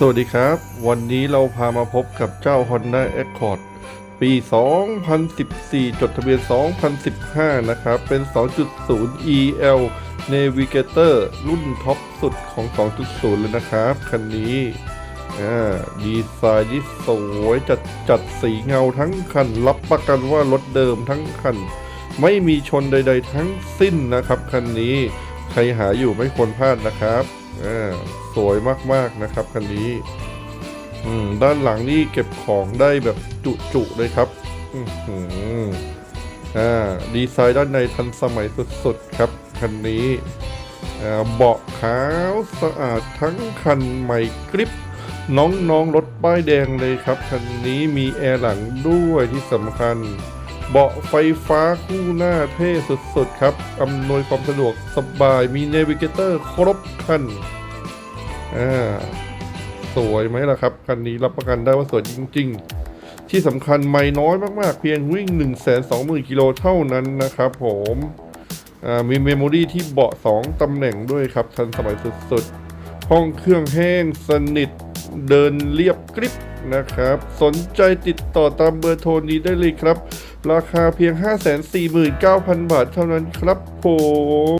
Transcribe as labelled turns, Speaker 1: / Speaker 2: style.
Speaker 1: สวัสดีครับ วันนี้เราพามาพบกับเจ้า Honda Accord ปี 2014 จดทะเบียน 2015 นะครับ เป็น 2.0 EL Navigator รุ่นท็อปสุดของ 2.0 เลยนะครับ คันนี้ดีไซน์ที่สวยจัดจัดสีเงาทั้งคัน รับประกันว่ารถเดิมทั้งคัน ไม่มีชนใด ๆ ทั้งสิ้นนะครับ คันนี้ใครหาอยู่ไม่ควรพลาดนะครับอ่าสวยมากๆนะครับคันนี้อืมด้านหลังนี่เก็บของได้แบบจุๆเลยครับอื้อหืออ่าดีไซน์ด้านในทันสมัยสุดๆครับคันนี้อ่าเบาะขาวสะอาดทั้งคันใหม่กริปน้องๆรถป้ายแดงเลยครับคันนี้มีแอร์หลังด้วยที่สำคัญ เบาะไฟฟ้าคู่หน้าเท่สุดๆครับ อำนวยความสะดวกสบาย มีเนวิเกเตอร์ครบคัน อ่า สวยไหมล่ะครับ คันนี้รับประกันได้ว่าสวยจริง ๆ ที่สำคัญไม่น้อยมากๆ เพียงวิ่ง 1 2 0 0 0 0กิโลเท่านั้นนะครับผม อ่า มีเมมโมรีที่เบาะ 2ตำแหน่งด้วยครับ ทันสมัยสุดๆ ห้องเครื่องแห้งสนิท เดินเรียบกริบนะครับ สนใจติดต่อตามเบอร์โทรนี้ได้เลยครับ ราคาเพียง 549,000 บาทเท่านั้นครับผม